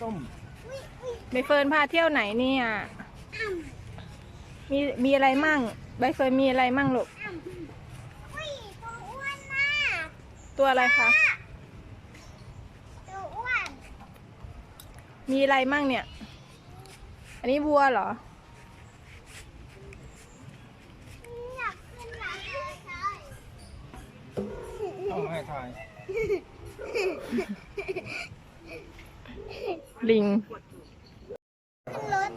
ส้มใบเฟิร์นพาเที่ยวไหนเนี่ย มีมีอะไรมั่ง ใบเฟิร์นมีอะไรมั่งลูกอุ้ยตัวอ้วนมากตัวอะไรคะ ตัวอ้วน มีอะไรมั่งเนี่ย อันนี้วัวเหรออยากขึ้นหลังเลยต้องให้ทาย ลิงขึ้นรถ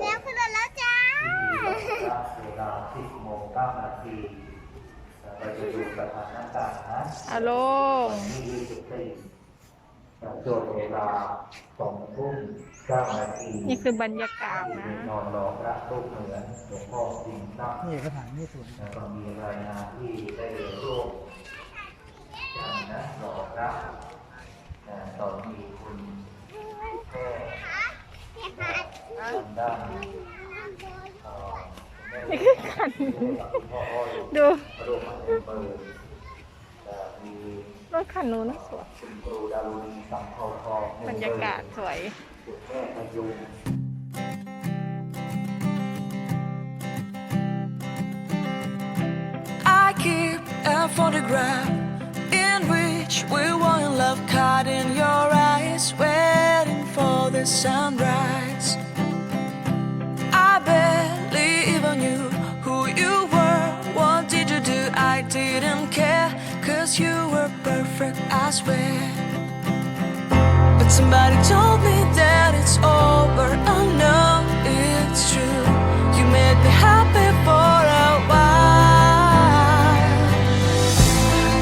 แล้วขึ้นรถแล้วจ้าเวลา10โมง9นาทีเราจะดูสถานการณ์นะอาลงที่24ช่วงเวลา2ทุ่ม9นาทีนี่คือบรรยากาศนะนอนรอพระรูปเหมือนหลวงพ่อจริงตั้งนี่กระถางนี่สวยแล้วก็มีรายงานที่ได้เรียนร่วมกันนะรอพระนะตอนนี้คุณแม่ ทำด้านเอ่อคุณแม่นี่คือขันพ่ออ้อยดูพระบรมเปิดแต่มีรถคันนู้นนะสวยคุณครูดารุณีสังเภาทองบรรยากาศสวยคุณแม่พยุง I keep a photograph in which we were in love, caught in your eyes, waiting for the sunrise. Didn't care, cause you were perfect, I swear. But somebody told me that it's over. Oh I know it's true. You made me happy for a while.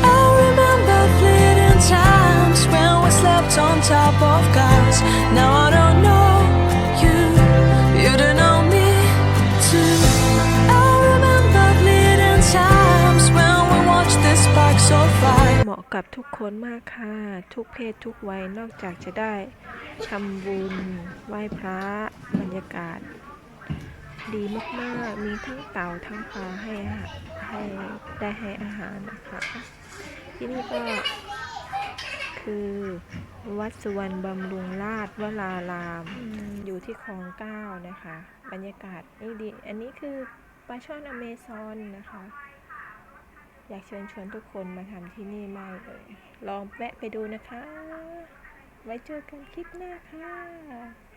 I remember fleeting times when we slept on top of cars. Now เหมาะกับทุกคนมากค่ะ ทุกเพศทุกวัยนอกจากจะได้ทำบุญไหว้พระบรรยากาศ ดีมากๆ มีทั้งเต่าทั้งปลาให้ให้ได้ให้อาหารนะคะ ที่นี่ก็คือวัดสุวรรณบำรุงราชวรารามอืมอยู่ที่คลองเก้านะคะ บรรยากาศนี่ดี อันนี้คือปลาช่อนอเมซอนนะคะ อยากเชิญชวนทุกคนมาทำที่นี่มากเลย ลองแวะไปดูนะคะ ไว้เจอกันคลิปหน้าค่ะ